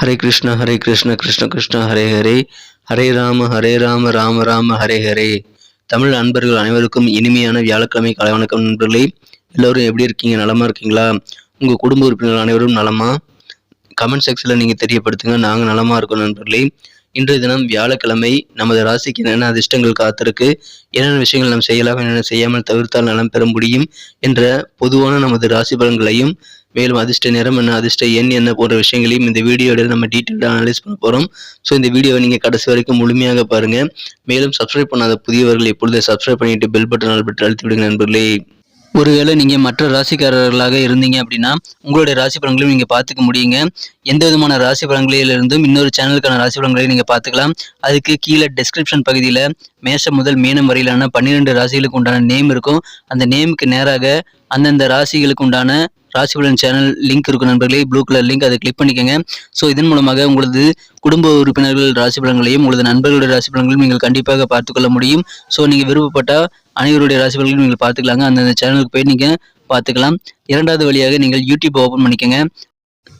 ஹரே கிருஷ்ண ஹரே கிருஷ்ண கிருஷ்ண கிருஷ்ண ஹரே ஹரே. ஹரே ராம ஹரே ராம ராம ராம ஹரே ஹரே. தமிழ் அன்பர்கள் அனைவருக்கும் இனிமையான வியாழக்கிழமை கலை வணக்கம் நண்பர்களே. எல்லோரும் எப்படி இருக்கீங்க? நலமா இருக்கீங்களா? உங்கள் குடும்ப உறுப்பினர்கள் அனைவரும் நலமா? கமெண்ட் செக்ஷனில் நீங்கள் தெரியப்படுத்துங்க. நாங்கள் நலமா இருக்கோம் நண்பர்களே. இன்றைய தினம் வியாழக்கிழமை நமது ராசிக்கு என்னென்ன அதிர்ஷ்டங்கள் காத்திருக்கு? என்னென்ன விஷயங்கள் நாம் செய்யலாம் என்னென்ன செய்யாமல் தவிர்த்தால் நலம் பெற முடியும் என்ற பொதுவான நமது ராசி பலன்களையும் மேலும் அதிர்ஷ்ட நிறம் என்ன அதிர்ஷ்ட எண் என்ன போன்ற விஷயங்களையும் இந்த வீடியோட நம்ம டீட்டெயிலாக அனலைஸ் பண்ண போகிறோம் ஸோ இந்த வீடியோவை நீங்கள் கடைசி வரைக்கும் முழுமையாக பாருங்கள் மேலும் சப்ஸ்கிரைப் பண்ணாத புதியவர்கள் இப்பொழுது சப்ஸ்கிரைப் பண்ணிட்டு பெல் பட்டன் ஆல் பட்டன் அழுத்தி விடுங்க நண்பர்களே. ஒருவேளை நீங்கள் மற்ற ராசிக்காரர்களாக இருந்தீங்க அப்படின்னா உங்களுடைய ராசி பலன்களையும் நீங்கள் பார்த்துக்க முடியுங்க. எந்த விதமான ராசி பலன்களிலிருந்தும் இன்னொரு சேனலுக்கான ராசி பலன்களையும் நீங்கள் பார்த்துக்கலாம். அதுக்கு கீழே டெஸ்கிரிப்ஷன் பகுதியில் மேஷம் முதல் மீனம் வரையிலான பன்னிரெண்டு ராசிகளுக்கு உண்டான நேம் இருக்கும். அந்த நேமுக்கு நேராக அந்தந்த ராசிகளுக்கு உண்டான ராசிபலன் சேனல் லிங்க் இருக்கும் நண்பர்களே ப்ளூ கலர் லிங்க் அதை கிளிக் பண்ணிக்கோங்க. ஸோ இதன் மூலமாக உங்களது குடும்ப உறுப்பினர்கள் ராசி பலன்களையும் உங்களது நண்பர்களுடைய ராசி பலன்களையும் நீங்கள் கண்டிப்பாக பார்த்துக்கொள்ள முடியும். ஸோ நீங்கள் விருப்பப்பட்டால் அனைவருடைய ராசி பலன்களையும் நீங்கள் பார்த்துக்கலாங்க. அந்தந்த சேனலுக்கு போய் நீங்கள் பார்த்துக்கலாம். இரண்டாவது வழியாக நீங்கள் யூடியூப் ஓப்பன் பண்ணிக்கோங்க.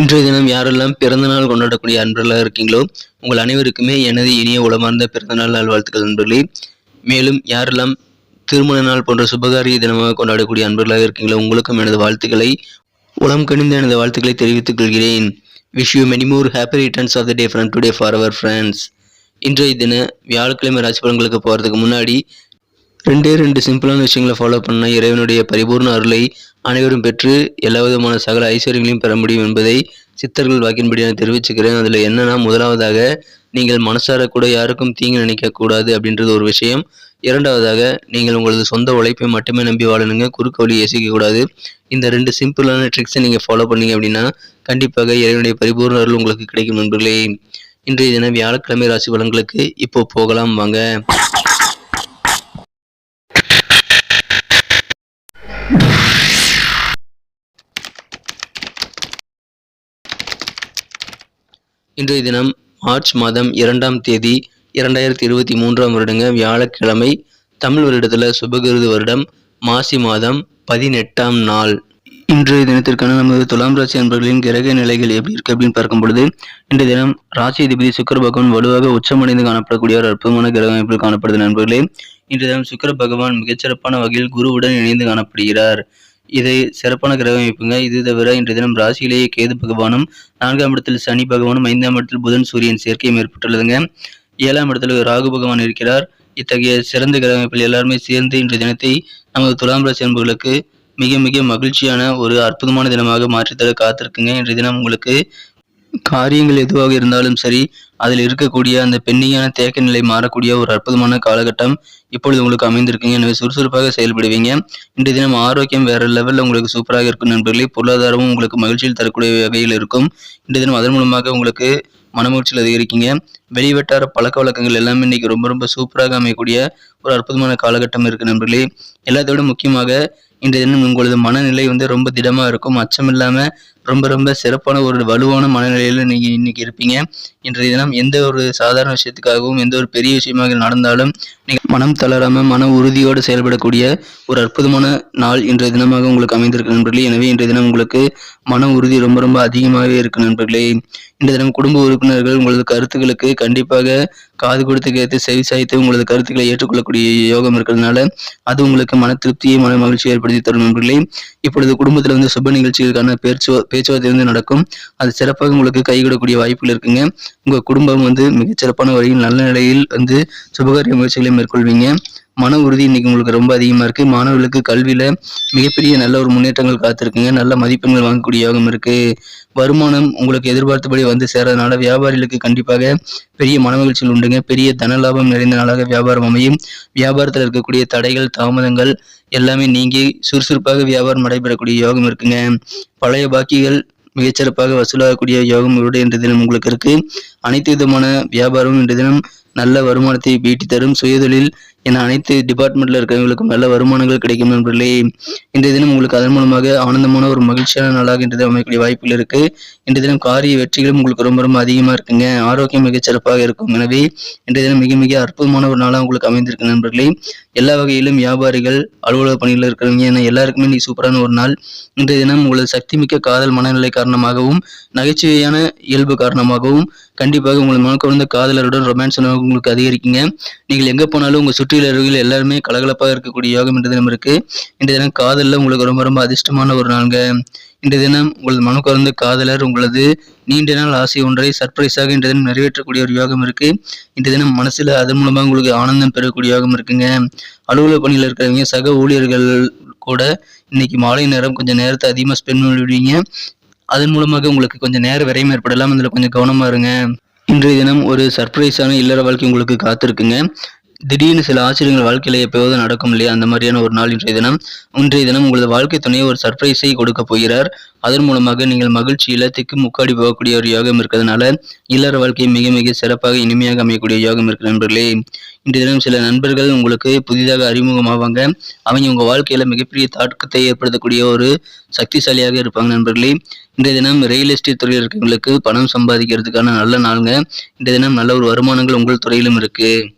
இன்றைய தினம் யாரெல்லாம் பிறந்தநாள் கொண்டாடக்கூடிய அன்பர்களாக இருக்கீங்களோ உங்கள் அனைவருக்குமே எனது இனிய உளமார்ந்த பிறந்தநாள் நல்வாழ்த்துக்கள் நண்பர்களே. மேலும் யாரெல்லாம் திருமண நாள் போன்ற சுபகாரிய தினமாக கொண்டாடக்கூடிய அன்பர்களாக இருக்கீங்களோ உங்களுக்கும் எனது வாழ்த்துக்களை உளம் கணிந்த எனது வாழ்த்துக்களை தெரிவித்துக் கொள்கிறேன். Wish you many more happy returns of the day friend today for our friends இன்றைய தின வியாழக்கிழமை ராசி பலன்களுக்கு போகிறதுக்கு முன்னாடி ரெண்டே ரெண்டு சிம்பிளான விஷயங்களை ஃபாலோ பண்ண இறைவனுடைய பரிபூர்ண அருளை அனைவரும் பெற்று எல்லா விதமான சகல ஐஸ்வர்யங்களையும் பெற முடியும் என்பதை சித்தர்கள் வாக்கின்படி நான் தெரிவிச்சுக்கிறேன். அதில் என்னன்னா முதலாவதாக நீங்கள் மனசார கூட யாருக்கும் தீங்கு நினைக்கக்கூடாது அப்படின்றது ஒரு விஷயம். இரண்டாவதாக நீங்கள் உங்களது சொந்த உழைப்பை மட்டுமே நம்பி வாழணுங்க. குறுக்கு வழி யோசிக்கக்கூடாது இந்த ரெண்டு சிம்பிளான ட்ரிக்ஸை நீங்கள் ஃபாலோ பண்ணீங்க அப்படின்னா கண்டிப்பாக இறைவனுடைய பரிபூர்ண அருள் உங்களுக்கு கிடைக்கும் நண்பர்களே. இன்றைய தினம் வியாழக்கிழமை ராசி பலன்களுக்கு இப்போ போகலாம். வாங்க. இன்றைய தினம் மார்ச் மாதம் இரண்டாம் தேதி இரண்டாயிரத்தி இருபத்தி மூன்றாம் வருடங்க வியாழக்கிழமை தமிழ் வருடத்தில் சுபகிருது வருடம் மாசி மாதம் பதினெட்டாம் நாள். இன்றைய தினத்திற்கான நமது துலாம் ராசி அன்பர்களின் கிரக நிலைகள் எப்படி இருக்கு அப்படின்னு பார்க்கும் பொழுது இன்றைய தினம் ராசி அதிபதி சுக்கர பகவான் வலுவாக உச்சமடைந்து காணப்படக்கூடிய ஒரு அற்புதமான கிரக அமைப்பில் காணப்படுது நண்பர்களே இன்றைய தினம் சுக்கர பகவான் மிகச்சிறப்பான வகையில் குருவுடன் இணைந்து காணப்படுகிறார். இதை சிறப்பான கிரக அமைப்புங்க. இது தவிர இன்றைய தினம் ராசியிலேயே கேது பகவானும் நான்காம் இடத்தில் சனி பகவானும் ஐந்தாம் இடத்தில் புதன் சூரியன் சேர்க்கையும் ஏற்பட்டுள்ளதுங்க. ஏழாம் இடத்துல ராகு பகவான் இருக்கிறார். இத்தகைய சிறந்த கிரக அமைப்பில் எல்லாருமே சேர்ந்து இன்றைய தினத்தை நமது துலாம் ராசி அன்பர்களுக்கு மிக மிக மகிழ்ச்சியான ஒரு அற்புதமான தினமாக மாற்றித்தர காத்திருக்குங்க. இன்றைய தினம் உங்களுக்கு காரியங்கள் எதுவாக இருந்தாலும் சரி அதில் இருக்கக்கூடிய அந்த பெண்ணியான தேக்க நிலை மாறக்கூடிய ஒரு அற்புதமான காலகட்டம் இப்பொழுது உங்களுக்கு அமைந்திருக்குங்க. எனவே சுறுசுறுப்பாக செயல்படுவீங்க. இன்றைய தினம் ஆரோக்கியம் வேற லெவலில் உங்களுக்கு சூப்பராக இருக்கும் நண்பர்களே. பொருளாதாரமும் உங்களுக்கு மகிழ்ச்சியில் தரக்கூடிய வகையில் இருக்கும். இன்றைய தினம் அதன் மூலமாக உங்களுக்கு மனமகிழ்ச்சியில் அதிகரிக்கீங்க. வெளிவட்டார பழக்க வழக்கங்கள் எல்லாமே இன்னைக்கு ரொம்ப ரொம்ப சூப்பராக அமையக்கூடிய ஒரு அற்புதமான காலகட்டம் இருக்கு நண்பர்களே. எல்லாத்தோட முக்கியமாக இன்றைய தினம் உங்களது மனநிலை வந்து ரொம்ப திடமாக இருக்கும். அச்சம் ரொம்ப ரொம்ப சிறப்பான ஒரு வலுவான மனநிலையில் நீங்கள் இன்னைக்கு இருப்பீங்க. இன்றைய தினம் எந்த ஒரு சாதாரண விஷயத்துக்காகவும் எந்த ஒரு பெரிய விஷயமாக நடந்தாலும் நீங்கள் மனம் தளராமல் மன உறுதியோடு செயல்படக்கூடிய ஒரு அற்புதமான நாள் இன்றைய தினமாக உங்களுக்கு அமைந்திருக்கு நண்பர்களே. எனவே இன்றைய தினம் உங்களுக்கு மன உறுதி ரொம்ப ரொம்ப அதிகமாகவே இருக்கு நண்பர்களே. இன்றைய தினம் குடும்ப உறுப்பினர்கள் உங்களது கருத்துக்களுக்கு கண்டிப்பாக காது கொடுத்து கேட்டு செவி சாய்த்து உங்களது கருத்துக்களை ஏற்றுக்கொள்ளக்கூடிய யோகம் இருக்கிறதுனால அது உங்களுக்கு மன திருப்தியை மன மகிழ்ச்சியை ஏற்படுத்தி தரும் நண்பர்களே. இப்பொழுது குடும்பத்தில் வந்து சுப நிகழ்ச்சிகளுக்கான பேச்சு பேச்சுவார்த்தை வந்து நடக்கும். அது சிறப்பாக உங்களுக்கு கைகூடக்கூடிய வாய்ப்புகள் இருக்குங்க. உங்கள் குடும்பம் வந்து மிகச்சிறப்பான வழியில் நல்ல நிலையில் வந்து சுபகாரிய முயற்சிகளை மேற்கொள்வீங்க. மன உறுதி இன்னைக்கு உங்களுக்கு ரொம்ப அதிகமா இருக்கு. மாணவர்களுக்கு கல்வியில மிகப்பெரிய நல்ல ஒரு முன்னேற்றங்கள் காத்திருக்குங்க. நல்ல மதிப்பெண்கள் வாங்கக்கூடிய யோகம் இருக்கு. வருமானம் உங்களுக்கு எதிர்பார்த்தபடி வந்து சேரதுனால வியாபாரிகளுக்கு கண்டிப்பாக பெரிய மனமகிழ்ச்சிகள் உண்டுங்க. பெரிய தன லாபம் நிறைந்த நாளாக வியாபாரம் அமையும். வியாபாரத்தில் இருக்கக்கூடிய தடைகள் தாமதங்கள் எல்லாமே நீங்கி சுறுசுறுப்பாக வியாபாரம் நடைபெறக்கூடிய யோகம் இருக்குங்க. பழைய பாக்கிகள் மிகச்சிறப்பாக வசூலாகக்கூடிய யோகம் இவருடைய இன்றைய தினம் உங்களுக்கு இருக்கு. அனைத்து விதமான வியாபாரமும் இன்றைய தினம் நல்ல வருமானத்தை ஈட்டி தரும் சுயதொழில் என அனைத்து டிபார்ட்மெண்ட்டில் இருக்கிறவங்களுக்கும் நல்ல வருமானங்கள் கிடைக்கும் நண்பர்களே. இன்றைய தினம் உங்களுக்கு அதன் மூலமாக ஆனந்தமான ஒரு மகிழ்ச்சியான நாளாக இன்றைய தினம் அமையக்கூடிய வாய்ப்புகள் இருக்கு. இன்றைய தினம் காரிய வெற்றிகளும் உங்களுக்கு ரொம்ப ரொம்ப அதிகமாக இருக்குங்க. ஆரோக்கியம் மிக சிறப்பாக இருக்கும். எனவே இன்றைய தினம் மிக மிக அற்புதமான ஒரு நாளாக உங்களுக்கு அமைந்திருக்கு நண்பர்களே. எல்லா வகையிலும் வியாபாரிகள் அலுவலக பணியில் இருக்கிறவங்க என எல்லாருக்குமே நீ சூப்பரான ஒரு நாள். இன்றைய தினம் உங்களது சக்தி மிக்க காதல் மனநிலை காரணமாகவும் நகைச்சுவையான இயல்பு காரணமாகவும் கண்டிப்பாக உங்கள் மனக்குழந்த காதலருடன் ரொமான்ஸ் உங்களுக்கு அதிகரிக்குங்க. நீங்கள் எங்கே போனாலும் உங்கள் அருகில் எல்லாருமே கலகலப்பாக இருக்கக்கூடிய யோகம் இன்றைய தினம் இருக்கு. இன்றைய தினம் காதலில் உங்களுக்கு ரொம்ப ரொம்ப அதிர்ஷ்டமான ஒரு நாளுங்க. இன்றைய தினம் உங்களது மனக்குழந்த காதலர் உங்களது நீண்ட நாள் ஆசை ஒன்றை சர்ப்ரைஸாக இன்றைய தினம் நிறைவேற்றக்கூடிய ஒரு யோகம் இருக்கு. இன்றைய தினம் மனசுல அதன் மூலமாக உங்களுக்கு ஆனந்தம் பெறக்கூடிய யோகம் இருக்குங்க. அலுவலக பணியில் இருக்கிறவங்க சக ஊழியர்கள் கூட இன்னைக்கு மாலை நேரம் கொஞ்சம் நேரத்தை அதிகமாக ஸ்பெண்ட் பண்ணிவிடுவீங்க அதன் மூலமாக உங்களுக்கு கொஞ்சம் நேர விரையும் ஏற்படலாம். அதில் கொஞ்சம் கவனமா இருங்க. இன்றைய தினம் ஒரு சர்ப்ரைஸான இல்லற வாழ்க்கை உங்களுக்கு காத்திருக்குங்க. திடீர்னு சில ஆச்சரியங்கள் வாழ்க்கையில எப்போது நடக்கும் இல்லையா? அந்த மாதிரியான ஒரு நாள் இன்றைய தினம். இன்றைய தினம் உங்களது வாழ்க்கை துணையை ஒரு சர்ப்ரைஸை கொடுக்க போகிறார். அதன் மூலமாக நீங்கள் மகிழ்ச்சியில திக்கு முக்காடி போகக்கூடிய ஒரு யோகம் இருக்கிறதுனால இல்லற வாழ்க்கை மிக மிக சிறப்பாக இனிமையாக அமையக்கூடிய யோகம் இருக்கிற நண்பர்களே. இன்றைய தினம் சில நண்பர்கள் உங்களுக்கு புதிதாக அறிமுகமாவாங்க. அவங்க உங்க வாழ்க்கையில மிகப்பெரிய தாக்கத்தை ஏற்படுத்தக்கூடிய ஒரு சக்திசாலியாக இருப்பாங்க நண்பர்களே. இன்றைய தினம் ரியல் எஸ்டேட் துறையில் இருக்கிறவங்களுக்கு பணம் சம்பாதிக்கிறதுக்கான நல்ல நாளுங்க. இன்றைய தினம் நல்ல ஒரு வருமானங்கள் உங்கள் துறையிலும் இருக்கு.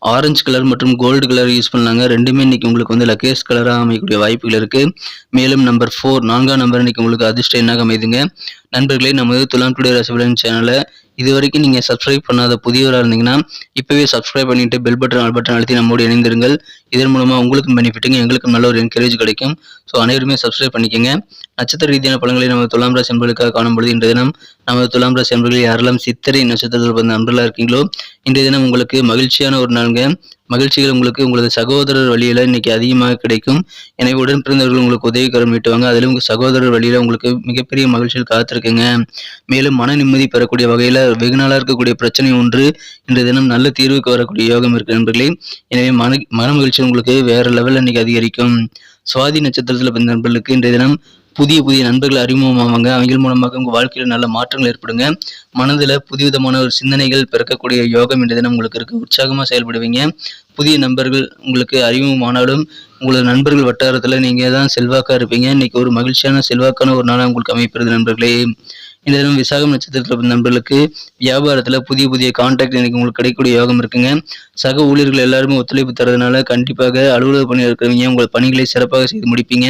ஆரஞ்சு கலர் மற்றும் கோல்டு கலர் யூஸ் பண்ணாங்க. ரெண்டுமே இன்னைக்கு உங்களுக்கு வந்து லக்கேஸ் கலராக அமையக்கூடிய வாய்ப்புகள் இருக்கு. மேலும் நம்பர் ஃபோர் நான்காம் நம்பர் இன்னைக்கு உங்களுக்கு அதிர்ஷ்டம் என்னாக அமைதுங்க. நண்பர்களே நமது துலாம் டுடே ரசபலன் சேனலை இது வரைக்கும் நீங்கள் சப்ஸ்கிரைப் பண்ணாத புதியவராக இருந்தீங்கன்னா இப்போவே சப்ஸ்கிரைப் பண்ணிட்டு பெல் பட்டன் ஆல் பட்டன் அழுத்தி நம்மோடு இணைந்திருங்கள். இதன் மூலமாக உங்களுக்கும் பெனிஃபிட்டுங்க எங்களுக்கும் நல்ல ஒரு என்கரேஜ் கிடைக்கும். ஸோ அனைவருமே சப்ஸ்கிரைப் பண்ணிக்கோங்க. நட்சத்திர ரீதியான பலன்களை நம்ம துலாம் ராசி காணும் காணும்பொழுது இன்றைய தினம் நமது துலாம் ராசி என்பர்களில் யாரெல்லாம் சித்திரை நட்சத்திரத்தில் பிறந்த நண்பர்களாக இருக்கீங்களோ இன்றைய தினம் உங்களுக்கு மகிழ்ச்சியான ஒரு நாளுங்க. மகிழ்ச்சிகள் உங்களுக்கு உங்களது சகோதரர் வழியில் இன்னைக்கு அதிகமாக கிடைக்கும். எனவே உடன் பிறந்தவர்கள் உங்களுக்கு உதவிக்கரம் நீட்டுவாங்க அதிலும் உங்கள் சகோதரர் வழியில உங்களுக்கு மிகப்பெரிய மகிழ்ச்சிகள் காத்திருக்குங்க. மேலும் மன நிம்மதி பெறக்கூடிய வகையில் வெகு நாளாக இருக்கக்கூடிய பிரச்சனை ஒன்று இன்றைய தினம் நல்ல தீர்வுக்கு வரக்கூடிய யோகம் இருக்கு நண்பர்களே. எனவே மன மன மகிழ்ச்சி உங்களுக்கு வேற லெவலில் இன்னைக்கு அதிகரிக்கும். சுவாதி நட்சத்திரத்தில் பிறந்த நண்பர்களுக்கு இன்றைய தினம் புதிய புதிய நண்பர்கள் அறிமுகமாவாங்க அவங்க மூலமாக உங்கள் வாழ்க்கையில் நல்ல மாற்றங்கள் ஏற்படுங்க. மனதில் புதுவிதமான ஒரு சிந்தனைகள் பிறக்கக்கூடிய யோகம் இன்றைய தினம் உங்களுக்கு இருக்கு. உற்சாகமாக செயல்படுவீங்க. புதிய நண்பர்கள் உங்களுக்கு அறிமுகமானாலும் உங்களது நண்பர்கள் வட்டாரத்தில் நீங்கள் தான் செல்வாக்காக இருப்பீங்க. இன்னைக்கு ஒரு மகிழ்ச்சியான செல்வாக்கான ஒரு நாளாக உங்களுக்கு அமைப்பிறது நண்பர்களே. இந்த தினம் விசாகம் நட்சத்திரத்தில் நண்பர்களுக்கு வியாபாரத்தில் புதிய புதிய கான்டாக்ட் இன்னைக்கு உங்களுக்கு கிடைக்கக்கூடிய யோகம் இருக்குங்க. சக ஊழியர்கள் எல்லாருமே ஒத்துழைப்பு தரதுனால கண்டிப்பாக அலுவலக பணியில் இருக்கிறவங்க உங்கள் பணிகளை சிறப்பாக செய்து முடிப்பீங்க.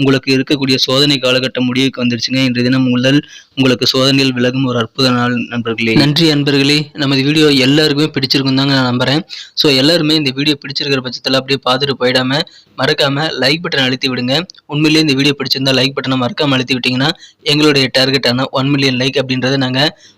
உங்களுக்கு இருக்கக்கூடிய சோதனை காலகட்டம் முடிவுக்கு வந்துருச்சுங்க. இன்றைய தினம் முதல் உங்களுக்கு சோதனைகள் விலகும் ஒரு அற்புத நாள் நண்பர்களே. நன்றி நண்பர்களே நமது வீடியோ எல்லாருக்குமே பிடிச்சிருக்கும் தாங்க நான் நம்புறேன். ஸோ எல்லாருமே இந்த வீடியோ பிடிச்சிருக்கிற பட்சத்தில் அப்படியே பார்த்துட்டு போயிடாம மறக்காம லைக் பட்டன் அழுத்தி விடுங்க. உண்மையிலேயே இந்த வீடியோ பிடிச்சிருந்தா லைக் பட்டனை மறக்காம அழுத்தி விட்டீங்கன்னா எங்களுடைய டார்கெட்டான ஒன் மில்லியன் லைக் அப்படின்றத நாங்கள்